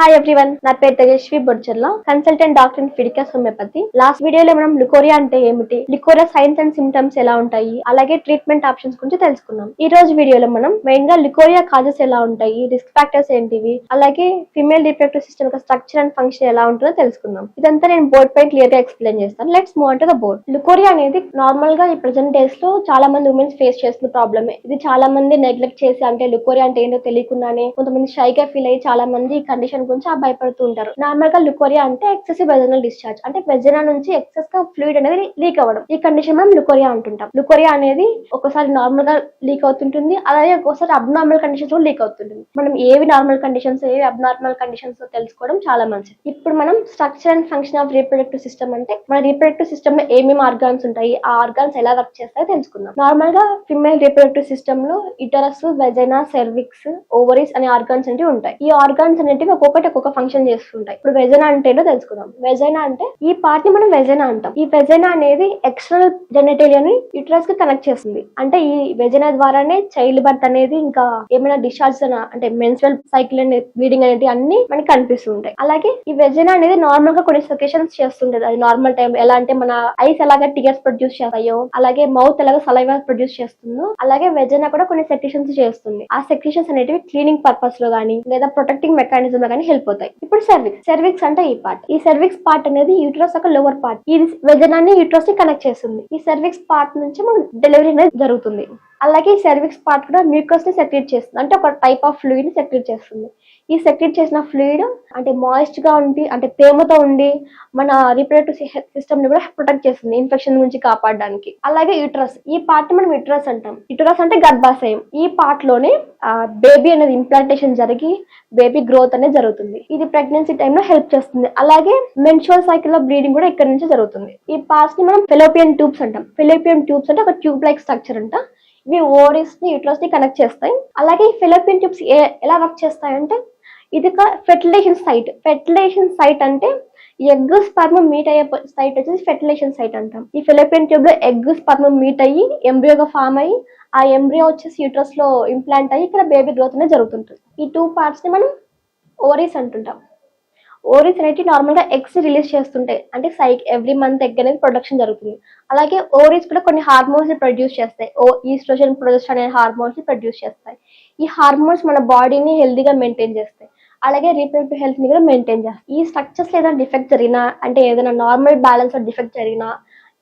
Hi everyone నా పేరు Tejaswi. Bodcharla consultant doctor in Fidicus homeopathy last వీడియోలో మనం లికోరియా అంటే ఏమిటి? లికోరియా సైన్స్ అండ్ సిమ్టమ్స్ ఎలా ఉంటాయి? అలాగే ట్రీట్మెంట్ ఆప్షన్స్ గురించి తెలుసుకున్నాం ఈ రోజు వీడియోలో మనం మెయిన్గా లికోరియా కాజెస్ ఎలా ఉంటాయి? రిస్క్ ఫ్యాక్టర్స్ ఏంటివి? అలాగే ఫిమేల్ రిప్రొడక్టివ్ సిస్టమ్ యొక్క స్ట్రక్చర్ అండ్ ఫంక్షన్ ఎలా ఉంటుందో తెలుసుకుందాం. ఇదంతా నేను బోర్డ్ పై క్లియర్గా ఎక్స్ప్లెయిన్ చేస్తాను. Let's move to the board leucorrhoea అనేది నార్మల్గా ఈ ప్రెసెంట్ డేస్లో చాలా మంది ఉమెన్స్ ఫేస్ చేస్తున్న ప్రాబ్లమే ఇది చాలా మంది నెగ్లెక్ట్ చేసి అంటే లికోరియా అంటే ఏంటో తెలియకుండానే కొంతమంది షైగా ఫీల్ అయ్యి చాలా మంది కండిషన్ గురించి ఆ భయపడుతూ ఉంటారు నార్మల్గా లుకోరియా అంటే ఎక్సెసివ్ వెజనల్ డిశ్చార్జ్ అంటే వెజనా నుంచి ఎక్సెస్గా ఫ్లూయిడ్ అనేది లీక్ అవ్వడం. ఈ కండిషన్ మనం లుకోరియా అంటుంటాం. లుకోరియా అనేది ఒకసారి నార్మల్గా లీక్ అవుతుంటుంది. అలాగే ఒక్కోసారి అబ్నార్మల్ కండిషన్స్లో లీక్ అవుతుంటుంది. మనం ఏవి నార్మల్ కండిషన్స్ ఏవి అబ్నార్మల్ కండిషన్స్ తెలుసుకోవడం చాలా మంచిది. ఇప్పుడు మనం structure and function of reproductive system అంటే మన రీప్రొడక్టివ్ సిస్టమ్లో ఏమేమి ఆర్గాన్స్ ఉంటాయి ఆ ఆర్గాన్స్ ఎలా వర్క్ చేస్తాయో తెలుసుకుందాం. నార్మల్గా ఫిమేల్ రీప్రొడక్టివ్ సిస్టమ్లో ఇటరస్ వెజైనా సెర్విక్స్ ఓవరీస్ అనే ఆర్గాన్స్ అనేవి ఉంటాయి. ఈ ఆర్గాన్స్ అనేటివి ఒక్కొక్కటి ఒక్కొక్క ఫంక్షన్ చేస్తుంటాయి. ఇప్పుడు వెజైనా అంటే ఏంటో తెలుసుకుందాం. వెజైనా అంటే ఈ పార్ట్ని మనం వెజైనా అంటాం. ఈ వెజైనా అనేది ఎక్స్టర్నల్ జెనటేలియాని యుటరస్కి కనెక్ట్ చేస్తుంది. అంటే ఈ వెజైనా ద్వారానే చైల్డ్ బర్త్ అనేది ఇంకా ఏమైనా డిశ్చార్జ్ అంటే మెన్స్ట్రల్ సైకిల్ అనేది బ్లీడింగ్ అనేది అన్ని మనకి కనిపిస్తుంటాయి. అలాగే ఈ వెజైనా అనేది నార్మల్గా కొన్ని సొకేషన్స్ చేస్తుంటది. అది నార్మల్ టైం ఎలా అంటే మన ఐస్ ఎలాగ టియర్స్ ప్రొడ్యూస్ చేస్తాయో అలాగే మౌత్ ఎలాగ సలైవా ప్రొడ్యూస్ చేస్తుందో అలాగే వెజైనా కూడా కొన్ని సెక్రిషన్స్ చేస్తుంది. ఆ సెక్రిషన్స్ అనేటివి క్లీనింగ్ పర్పస్లో గానీ లేదా ప్రొటెక్టింగ్ మెకానిజం లో గానీ హెల్ప్ అవుతాయి ఇప్పుడు సర్విక్స్ సర్విక్స్ అంటే ఈ పార్ట్ ఈ సర్విక్స్ పార్ట్ అనేది యూట్రస్ ఒక లోవర్ పార్ట్ ఇది వెజనాన్ని యూట్రస్ని కనెక్ట్ చేస్తుంది. ఈ సర్విక్స్ పార్ట్ నుంచి మనకు డెలివరీ అనేది జరుగుతుంది. అలాగే ఈ సెర్విక్స్ పార్ట్ కూడా మ్యూకస్ని సెక్రెట్ చేస్తుంది. అంటే ఒక టైప్ ఆఫ్ ఫ్లూయిడ్ని సెక్రెట్ చేస్తుంది. ఈ సెక్రెట్ చేసిన ఫ్లూయిడ్ అంటే మాయిస్ట్గా ఉండి అంటే తేమతో ఉండి మన రిప్రొడక్టివ్ సిస్టమ్ని కూడా ప్రొటెక్ట్ చేస్తుంది ఇన్ఫెక్షన్ నుంచి కాపాడడానికి. అలాగే యూట్రస్ ఈ పార్ట్ మనం యూట్రస్ అంటాం. యూట్రస్ అంటే గర్భాశయం. ఈ పార్ట్లోనే బేబీ అనేది ఇంప్లాంటేషన్ జరిగి బేబీ గ్రోత్ అనేది జరుగుతుంది. ఇది ప్రెగ్నెన్సీ టైంలో హెల్ప్ చేస్తుంది. అలాగే మెన్షువల్ సైకిల్లో బ్లీడింగ్ కూడా ఇక్కడ నుంచి జరుగుతుంది. ఈ పార్ట్స్ని మనం ఫెలోపియన్ ట్యూబ్స్ అంటాం. ఫెలోపియన్ ట్యూబ్స్ అంటే ఒక ట్యూబ్ లైక్ స్ట్రక్చర్ అంట. ఇవి ఓవరీస్ని యూట్రస్ని కనెక్ట్ చేస్తాయి. అలాగే ఈ ఫిలిపిన్ ట్యూబ్స్ ఎలా వర్క్ చేస్తాయంటే ఇది ఒక ఫెర్టిలైజేషన్ సైట్ ఫెర్టిలైజేషన్ సైట్ అంటే ఎగ్ స్పర్మ్ మీట్ అయ్యే సైట్ వచ్చేసి ఫెర్టిలైజేషన్ సైట్ అంటాం. ఈ ఫిలిపిన్ ట్యూబ్లో ఎగ్ స్పర్మ్ మీట్ అయ్యి ఎంబ్రియోగా ఫామ్ అయ్యి ఆ ఎంబ్రియో వచ్చేసి యూట్రస్లో ఇంప్లాంట్ అయ్యి ఇక్కడ బేబీ గ్రోత్ అనేది జరుగుతుంటుంది. ఈ టూ పార్ట్స్ని మనం ఓరీస్ అంటుంటాం. ఓరీస్ అనేవి నార్మల్గా ఎగ్స్ రిలీజ్ చేస్తుంటాయి అంటే సైక్ ఎవ్రీ మంత్ ఎగ్ అనేది ప్రొడక్షన్ జరుగుతుంది. అలాగే ఓరీస్ కూడా కొన్ని హార్మోన్స్ ప్రొడ్యూస్ చేస్తాయి. ఓ ఈస్ట్రోజన్ ప్రొడక్షన్ అనే హార్మోన్స్ ప్రొడ్యూస్ చేస్తాయి. ఈ హార్మోన్స్ మన బాడీని హెల్దీగా మెయింటైన్ చేస్తాయి. అలాగే రీప్రొడక్టివ్ హెల్త్ని కూడా మెయింటైన్ చేస్తాయి. ఈ స్ట్రక్చర్స్ ఏదైనా డిఫెక్ట్ జరిగినా అంటే ఏదైనా నార్మల్ బ్యాలెన్స్ డిఫెక్ట్ జరిగినా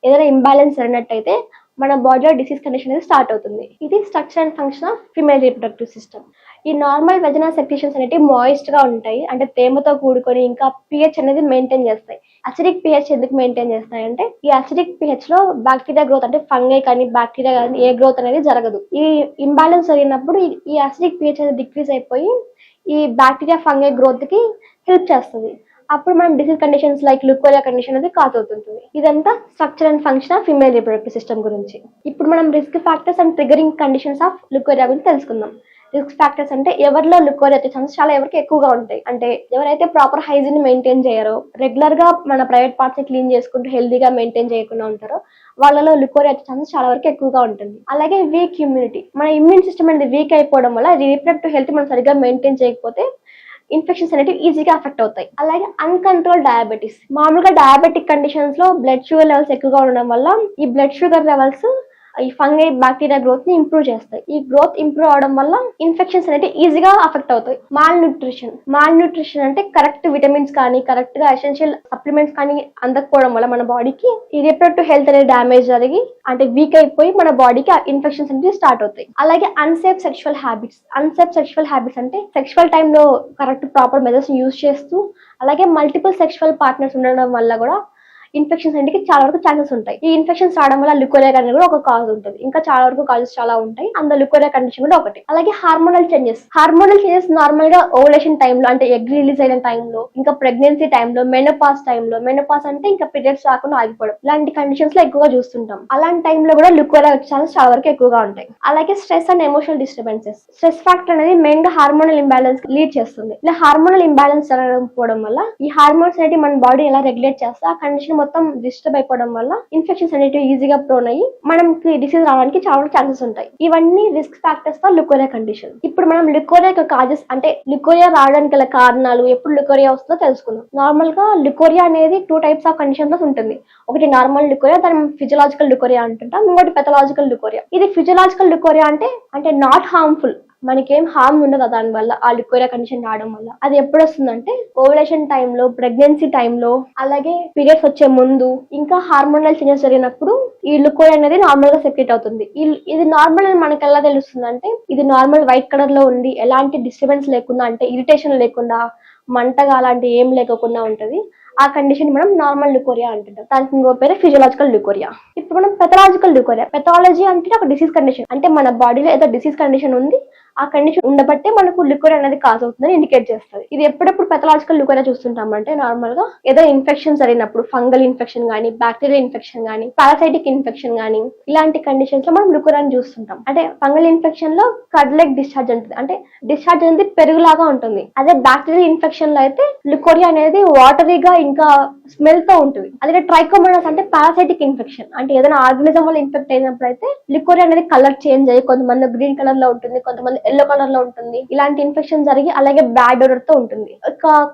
ఏదైనా ఇంబ్యాలెన్స్ జరిగినట్టయితే మన బాడీలో డిసీజ్ కండిషన్ అనేది స్టార్ట్ అవుతుంది. ఇది structure and function of female reproductive system ఈ నార్మల్ వెజనా సెక్రిషన్స్ అనేవి మాయిస్ట్గా ఉంటాయి. అంటే తేమతో కూడుకొని ఇంకా పిహెచ్ అనేది మెయింటైన్ చేస్తాయి. అసిడిక్ పిహెచ్ ఎందుకు మెయింటైన్ చేస్తాయి అంటే ఈ అసిడిక్ పిహెచ్లో బ్యాక్టీరియా గ్రోత్ అంటే ఫంగై కానీ బ్యాక్టీరియా కానీ ఏ గ్రోత్ అనేది జరగదు. ఈ ఇంబ్యాలెన్స్ జరిగినప్పుడు ఈ- ఈ అసిడిక్ పిహెచ్ అనేది డిక్రీజ్ అయిపోయి ఈ బ్యాక్టీరియా ఫంగై గ్రోత్కి హెల్ప్ చేస్తుంది. అప్పుడు మనం disease conditions like leucorrhoea condition అనేది కాజ్ అవుతుంటుంది. ఇదంతా structure and function of female reproductive system గురించి. ఇప్పుడు మనం risk factors and triggering conditions of leucorrhoea గురించి తెలుసుకుందాం. రిస్క్ ఫ్యాక్టర్స్ అంటే ఎవరిలో లుకోరియా వచ్చే ఛాన్స్ చాలా ఎవరికి ఎక్కువగా ఉంటాయి. అంటే ఎవరైతే ప్రాపర్ హైజీన్ మెయింటైన్ చేయరో రెగ్యులర్గా మన ప్రైవేట్ పార్ట్స్ క్లీన్ చేసుకుంటూ హెల్దీగా మెయింటైన్ చేయకుండా ఉంటారో వాళ్ళలో లుకోరియా వచ్చే ఛాన్స్ చాలా వరకు ఎక్కువగా ఉంటుంది. అలాగే వీక్ ఇమ్యూనిటీ మన ఇమ్యూన్ సిస్టమ్ అనేది వీక్ అయిపోవడం వల్ల రీప్రొడక్టివ్ హెల్త్ మనం సరిగ్గా మెయింటైన్ చేయకపోతే ఇన్ఫెక్షన్స్ అనేవి ఈజీగా అఫెక్ట్ అవుతాయి. అలాగే అన్కంట్రోల్ డయాబెటీస్ మామూలుగా డయాబెటిక్ కండిషన్స్లో బ్లడ్ షుగర్ లెవెల్స్ ఎక్కువగా ఉండడం వల్ల ఈ బ్లడ్ షుగర్ లెవెల్స్ ఈ ఫంగై బ్యాక్టీరియా గ్రోత్ని ఇంప్రూవ్ చేస్తాయి. ఈ గ్రోత్ ఇంప్రూవ్ అవడం వల్ల ఇన్ఫెక్షన్స్ అనేవి ఈజీగా అఫెక్ట్ అవుతాయి. మాల్ న్యూట్రిషన్ మాల్ న్యూట్రిషన్ అంటే కరెక్ట్ విటమిన్స్ కానీ కరెక్ట్గా ఎసెన్షియల్ సప్లిమెంట్స్ కానీ అందకపోవడం వల్ల మన బాడీకి ఈ రిప్రొడక్టివ్ హెల్త్ అనేది డ్యామేజ్ జరిగి అంటే వీక్ అయిపోయి మన బాడీకి ఇన్ఫెక్షన్స్ అనేవి స్టార్ట్ అవుతాయి. అలాగే unsafe sexual habits. Unsafe sexual habits అంటే సెక్షువల్ టైంలో కరెక్ట్ ప్రాపర్ మెథడ్స్ యూజ్ చేస్తూ అలాగే మల్టిపుల్ సెక్షువల్ పార్ట్నర్స్ ఉండడం వల్ల కూడా ఇన్ఫెక్షన్స్ అనేది చాలా వరకు ఛాన్సెస్ ఉంటాయి. ఈ ఇన్ఫెక్షన్స్ రావడం వల్ల లుకోరియా అనేది కూడా ఒక కాజ్ ఉంటుంది. ఇంకా చాలా వరకు కాజెస్ చాలా ఉంటాయి. అందులో లుకోరియా కండిషన్ కూడా ఒకటి. అలాగే హార్మోనల్ చేంజెస్ హార్మోనల్ చేంజెస్ నార్మల్గా ఓవలేషన్ టైంలో అంటే ఎగ్ రిలీజ్ అయిన టైంలో ఇంకా ప్రెగ్నెన్సీ టైంలో మెనోపాస్ టైంలో మెనోపాస్ అంటే ఇంకా పీరియడ్స్ రాకుండా ఆగిపోవడం. ఇలాంటి కండిషన్స్లో ఎక్కువగా చూస్తుంటాం. అలాంటి టైంలో కూడా లుకోరియా వచ్చే ఛాన్సెస్ చాలా వరకు ఎక్కువగా ఉంటాయి. అలాగే stress and emotional disturbances stress factor అనేది మెయిన్గా హార్మోనల్ ఇంబ్యాలెన్స్ లీడ్ చేస్తుంది. ఇలా హార్మోనల్ ఇంబ్యాలెన్స్ జరగకపోవడం వల్ల ఈ హార్మోన్స్ అనేది మన బాడీ ఎలా రెగ్యులేట్ చేస్తే ఆ కండిషన్ మొత్తం డిస్టర్బ్ అయిపోవడం వల్ల ఇన్ఫెక్షన్స్ అనేటివి ఈజీగా ప్రోన్ అయ్యి మనకి డిసీజ్ రావడానికి చాలా ఛాన్సెస్ ఉంటాయి. ఇవన్నీ రిస్క్ ఫ్యాక్టర్స్తో లుకోరియా కండిషన్ ఇప్పుడు మనం లుకోరియా యొక్క కాజెస్ అంటే లుకోరియా రావడానికి గల కారణాలు ఎప్పుడు లుకోరియా వస్తుందో తెలుసుకుందాం. నార్మల్గా లుకోరియా అనేది టూ టైప్స్ ఆఫ్ కండిషన్లో ఉంటుంది. ఒకటి నార్మల్ లుకోరియా దాని ఫిజియలాజికల్ లుకోరియా అంటుంటాం. ఇంకోటి పెథలాజికల్ లుకోరియా. ఇది ఫిజియలాజికల్ లుకోరియా అంటే అంటే నాట్ హార్మ్ఫుల్ మనకేం హార్మ్ ఉండదు దానివల్ల ఆ లిక్వేరియా కండిషన్ రావడం వల్ల. అది ఎప్పుడు వస్తుందంటే ఓవలేషన్ టైంలో ప్రెగ్నెన్సీ టైంలో అలాగే పీరియడ్స్ వచ్చే ముందు ఇంకా హార్మోనల్ చేంజెస్ జరిగినప్పుడు ఈ లుకోరియా అనేది నార్మల్గా సెక్రెట్ అవుతుంది. ఇది నార్మల్ అని మనకి ఎలా తెలుస్తుంది అంటే ఇది నార్మల్ వైట్ కలర్లో ఉండి ఎలాంటి డిస్టర్బెన్స్ లేకుండా అంటే ఇరిటేషన్ లేకుండా మంటగా అలాంటి ఏం లేకుండా ఉంటుంది. ఆ కండిషన్ మనం నార్మల్ లుకోరియా అంటుంటాం. దానికి ఇంకో పేరు ఫిజియలాజికల్ లుకోరియా ఇప్పుడు మనం పెథలాజికల్ లుకోరియా పెథాలజీ అంటే ఒక డిసీజ్ కండిషన్ అంటే మన బాడీలో ఏదో డిసీజ్ కండిషన్ ఉంది ఆ కండిషన్ ఉండబట్టే మనకు లిక్విడ్ అనేది కాజ్ అవుతుందని ఇండికేట్ చేస్తుంది. ఇది ఎప్పుడప్పుడు పెథలాజికల్ లిక్వర్ చూస్తుంటాం అంటే నార్మల్గా ఏదో ఇన్ఫెక్షన్ జరిగినప్పుడు ఫంగల్ ఇన్ఫెక్షన్ గానీ బ్యాక్టీరియల్ ఇన్ఫెక్షన్ గానీ పారాసైటిక్ ఇన్ఫెక్షన్ గానీ ఇలాంటి కండిషన్స్లో మనం లిక్వర్ అని చూస్తుంటాం. అంటే ఫంగల్ ఇన్ఫెక్షన్లో కడ్లెక్ డిశ్చార్జ్ ఉంటుంది. అంటే డిశ్చార్జ్ అనేది పెరుగులాగా ఉంటుంది. అదే బ్యాక్టీరియల్ ఇన్ఫెక్షన్లో అయితే లికోరియా అనేది వాటరీగా ఇంకా స్మెల్తో ఉంటుంది. అదే ట్రైకోమోనాస్ అంటే పారాసైటిక్ ఇన్ఫెక్షన్ అంటే ఏదైనా ఆర్గనిజం వల్ల ఇన్ఫెక్ట్ అయినప్పుడు అయితే లికోరియా అనేది కలర్ చేంజ్ అయ్యి కొంతమంది గ్రీన్ కలర్లో ఉంటుంది కొంతమంది ఎల్లో కలర్లో ఉంటుంది. ఇలాంటి ఇన్ఫెక్షన్ జరిగి అలాగే బ్యాడ్ ఓడర్తో ఉంటుంది.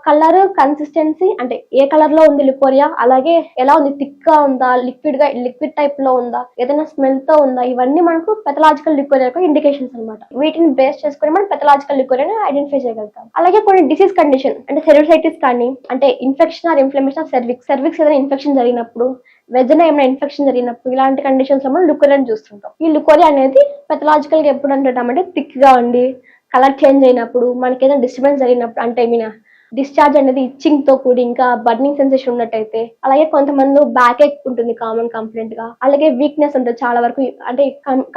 కలర్ కన్సిస్టెన్సీ అంటే ఏ కలర్లో ఉంది లికోరియా అలాగే ఎలా ఉంది థిక్గా ఉందా లిక్విడ్గా లిక్విడ్ టైప్లో ఉందా ఏదైనా స్మెల్తో ఉందా ఇవన్నీ మనకు పెథలాజికల్ లికోరియా యొక్క ఇండికేషన్స్ అన్నమాట. వీటిని బేస్ చేసుకుని మనం పెథలాజికల్ లికోరియాని ఐడెంటిఫై చేయగలుగుతాం. అలాగే కొన్ని డిసీజ్ కండిషన్ అంటే సెరిసైటిస్ కానీ అంటే infection or inflammation of cervix cervix ఏదైనా ఇన్ఫెక్షన్ జరిగినప్పుడు వెజన ఏమైనా ఇన్ఫెక్షన్ జరిగినప్పుడు ఇలాంటి కండిషన్స్లో మనం లుకోరియాని చూస్తుంటాం. ఈ లుకోరియా అనేది పెథలాజికల్గా ఎప్పుడు అంటుంటామంటే థిక్గా ఉండి కలర్ చేంజ్ అయినప్పుడు మనకి ఏదైనా డిస్టర్బెన్స్ జరిగినప్పుడు అంటే మీన డిశ్చార్జ్ అనేది ఇచ్చింగ్తో కూడి ఇంకా బర్నింగ్ సెన్సేషన్ ఉన్నట్టయితే అలాగే కొంతమంది బ్యాక్ ఎక్ ఉంటుంది కామన్ కంప్లైంట్గా. అలాగే వీక్నెస్ ఉంటుంది చాలా వరకు అంటే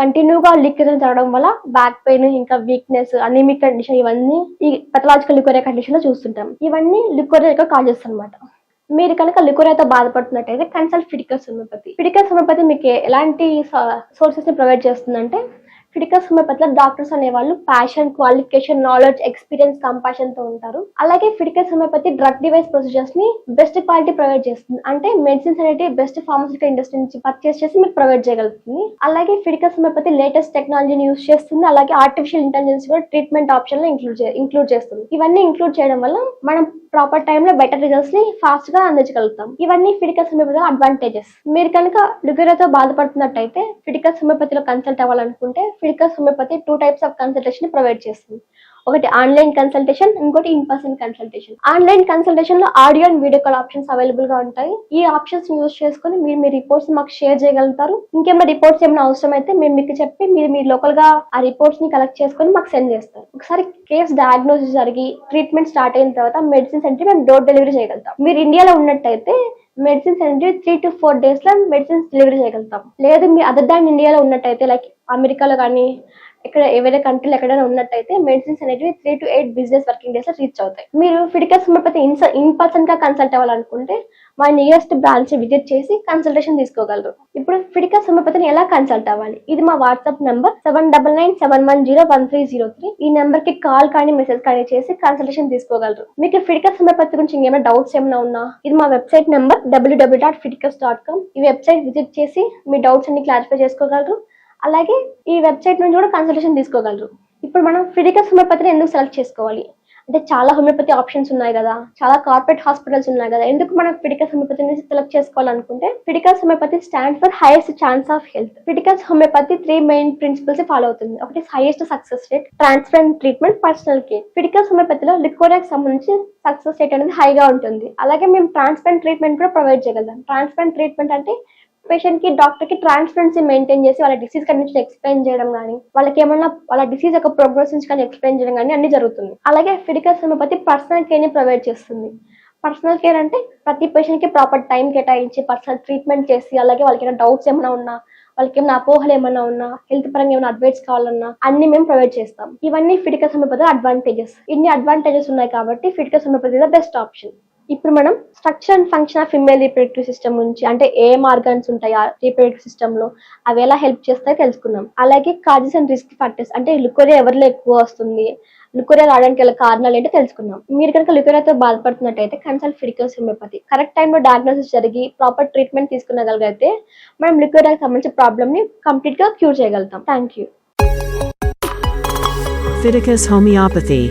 కంటిన్యూగా లీకేజ్ జరగడం వల్ల బ్యాక్ పెయిన్ ఇంకా వీక్నెస్ అనేమిక్ కండిషన్ ఇవన్నీ ఈ పెథలాజికల్ లికోరియా కండిషన్లో చూస్తుంటాం. ఇవన్నీ లికోరియా యొక్క కాజెస్ అన్నమాట. మీరు కనుక లికోరియాతో బాధపడుతున్నట్టయితే consult Fidicus homeopathy Fidicus homeopathy మీకు ఎలాంటి సోర్సెస్ని ప్రొవైడ్ చేస్తుందంటే ఫిడికస్ హోమియోపతిలో డాక్టర్స్ అనేవాళ్ళు ప్యాషన్ క్వాలిఫికేషన్ నాలెడ్జ్ ఎక్స్పీరియన్స్ కంపాషన్తో ఉంటారు. అలాగే ఫిడికస్ హోమియోపతి డ్రగ్ డివైస్ ప్రొసీజర్స్ని బెస్ట్ క్వాలిటీ ప్రొవైడ్ చేస్తుంది. అంటే మెడిసిన్స్ అనేవి బెస్ట్ ఫార్మసిటికల్ ఇండస్ట్రీ నుంచి పర్చేస్ చేసి మీకు ప్రొవైడ్ చేయగలుగుతుంది. అలాగే ఫిడికస్ హోమియోపతి లేటెస్ట్ టెక్నాలజీని యూస్ చేస్తుంది. అలాగే ఆర్టిఫిషియల్ ఇంటెలిజెన్స్ కూడా ట్రీట్మెంట్ ఆప్షన్లో ఇంక్లూడ్ ఇంక్లూడ్ చేస్తుంది. ఇవన్నీ ఇంక్లూడ్ చేయడం వల్ల మనం ప్రాపర్ టైంలో బెటర్ రిజల్ట్స్ని ఫాస్ట్గా అందించగలుగుతాం. ఇవన్నీ ఫిడికస్ హోమియోపతిలో అడ్వాంటేజెస్ మీరు కనుక లుగేరాతో బాధపడుతున్నట్టయితే ఫిటికల్ హోమియోపతిలో కన్సల్ట్ అవ్వాలనుకుంటే Fidicus homeopathy two types of consultation provide చేస్తుంది. ఒకటి ఆన్లైన్ కన్సల్టేషన్ ఇంకోటి in person consultation online కన్సల్టేషన్లో audio and video call options అవైలబుల్గా ఉంటాయి. ఈ ఆప్షన్స్ యూస్ చేసుకొని మీరు మీ రిపోర్ట్స్ మాకు షేర్ చేయగలుగుతారు. ఇంకేమైనా రిపోర్ట్స్ ఏమైనా అవసరం అయితే మేము మీకు చెప్పి మీరు మీ లోకల్గా ఆ రిపోర్ట్స్ని కలెక్ట్ చేసుకొని మాకు సెండ్ చేస్తారు. ఒకసారి కేసు డయాగ్నోసిస్ జరిగి ట్రీట్మెంట్ స్టార్ట్ అయిన తర్వాత మెడిసిన్స్ అంటే మేము డోర్ డెలివరీ చేయగలుగుతాం. మీరు ఇండియాలో ఉన్నట్టయితే మెడిసిన్స్ అంటే త్రీ టు ఫోర్ డేస్లో మెడిసిన్స్ డెలివరీ చేయగలుగుతాం. లేదు మీ అదర్ దాన్ ఇండియాలో ఉన్నట్టయితే లైక్ అమెరికాలో కానీ ఇక్కడ వేరే కంట్రీలో ఎక్కడైనా ఉన్నట్టయితే మెడిసిన్స్ అనేవి three to eight business working డేస్లో రీచ్ అవుతాయి. మీరు ఫిడికస్ హోమియోపతి ఇన్ ఇన్ పర్సన్గా కన్సల్ట్ అవ్వాలనుకుంటే మా నియరెస్ట్ బ్రాంచ్ విజిట్ చేసి కన్సల్టేషన్ తీసుకోగలరు. ఇప్పుడు ఫిడికల్ హోమియోపతిని ఎలా కన్సల్ట్ అవ్వాలి? ఇది మా WhatsApp number seven double nine seven one zero one three zero three ఈ నెంబర్కి కాల్ కానీ మెసేజ్ కానీ చేసి కన్సల్టేషన్ తీసుకోగలరు. మీకు ఫిడికస్ హోమియోపతి గురించి ఇంకేమైనా డౌట్స్ ఏమైనా ఉన్నా ఇది మా website number W W dot Fidicus dot com ఈ వెబ్సైట్ విజిట్ చేసి మీ డౌట్స్ అన్ని క్లారిఫై చేసుకోగలరు. అలాగే ఈ వెబ్సైట్ నుంచి కూడా కన్సల్టేషన్ తీసుకోగలరు. ఇప్పుడు మనం ఫిడికస్ హోమియోపతిని ఎందుకు సెలెక్ట్ చేసుకోవాలి? అంటే చాలా హోమియోపతి ఆప్షన్స్ ఉన్నాయి కదా. చాలా కార్పొరేట్ హాస్పిటల్స్ ఉన్నాయి కదా. ఎందుకు మనం ఫిడికస్ హోమియోపతిని సెలెక్ట్ చేసుకోవాలనుకుంటే Fidicus homeopathy stand for highest chance of health Fidicus homeopathy three main principles follow అవుతుంది. ఒకటి highest success rate transparent treatment personal care Fidicus హోమియోపతిలో లికోరియాకి సంబంధించి సక్సెస్ రేట్ అనేది హైగా ఉంటుంది. అలాగే మేము ట్రాన్స్పరెంట్ ట్రీట్మెంట్ కూడా ప్రొవైడ్ చేయగలం ట్రాన్స్పరెంట్ ట్రీట్మెంట్ అంటే పేషెంట్కి డాక్టర్కి ట్రాన్స్పరెన్సీ మెయింటైన్ చేసి వాళ్ళ డిసీజ్ కండిషన్ ఎక్స్ప్లెయిన్ చేయడం కానీ వాళ్ళకి ఏమన్నా వాళ్ళ డిసీజ్ యొక్క ప్రోగ్రెస్ కానీ ఎక్స్ప్లెయిన్ చేయడం కానీ అన్ని జరుగుతుంది. అలాగే ఫిడికల్ హోమియోపతి పర్సనల్ కేర్ని ప్రొవైడ్ చేస్తుంది. పర్సనల్ కేర్ అంటే ప్రతి పేషెంట్కి ప్రాపర్ టైం కేటాయించి పర్సనల్ ట్రీట్మెంట్ చేసి అలాగే వాళ్ళకి ఏమైనా డౌట్స్ ఏమైనా ఉన్నా వాళ్ళకి ఏమైనా అపోహలు ఏమైనా ఉన్నా హెల్త్ పరంగా ఏమైనా అడ్వైస్ కావాలన్నా అన్ని మేము ప్రొవైడ్ చేస్తాం. ఇవన్నీ ఫిడికస్ హోమియోపతి అడ్వాంటేజెస్ ఇన్ని అడ్వాంటేజెస్ ఉన్నాయి కాబట్టి ఫిడికస్ హోమియోపతి ద బెస్ట్ ఆప్షన్ ఇప్పుడు మనం structure and function of female reproductive system గురించి అంటే ఏ ఆర్గాన్స్ ఉంటాయి ఆ రీప్రొడక్టివ్ సిస్టమ్లో అవి ఎలా హెల్ప్ చేస్తాయో తెలుసుకున్నాం అలాగే కాజెస్ అండ్ రిస్క్ ఫ్యాక్టర్స్ అంటే లుకోరియా ఎవరిలో ఎక్కువ వస్తుంది లుకోరియా రావడానికి గల కారణాలు ఏంటో తెలుసుకుందాం. మీరు కనుక లుకోరియాతో బాధపడుతున్నట్టయితే కన్సల్ట్ ఫిడికల్స్ హోమియోపతి కరెక్ట్ టైంలో డయాగ్నోసిస్ జరిగి ప్రాపర్ ట్రీట్మెంట్ తీసుకునగలిగితే మనం లుకోరియాకి సంబంధించిన ప్రాబ్లమ్ని కంప్లీట్గా క్యూర్ చేయగలుగుతాం. Thank you Fiticus Homeopathy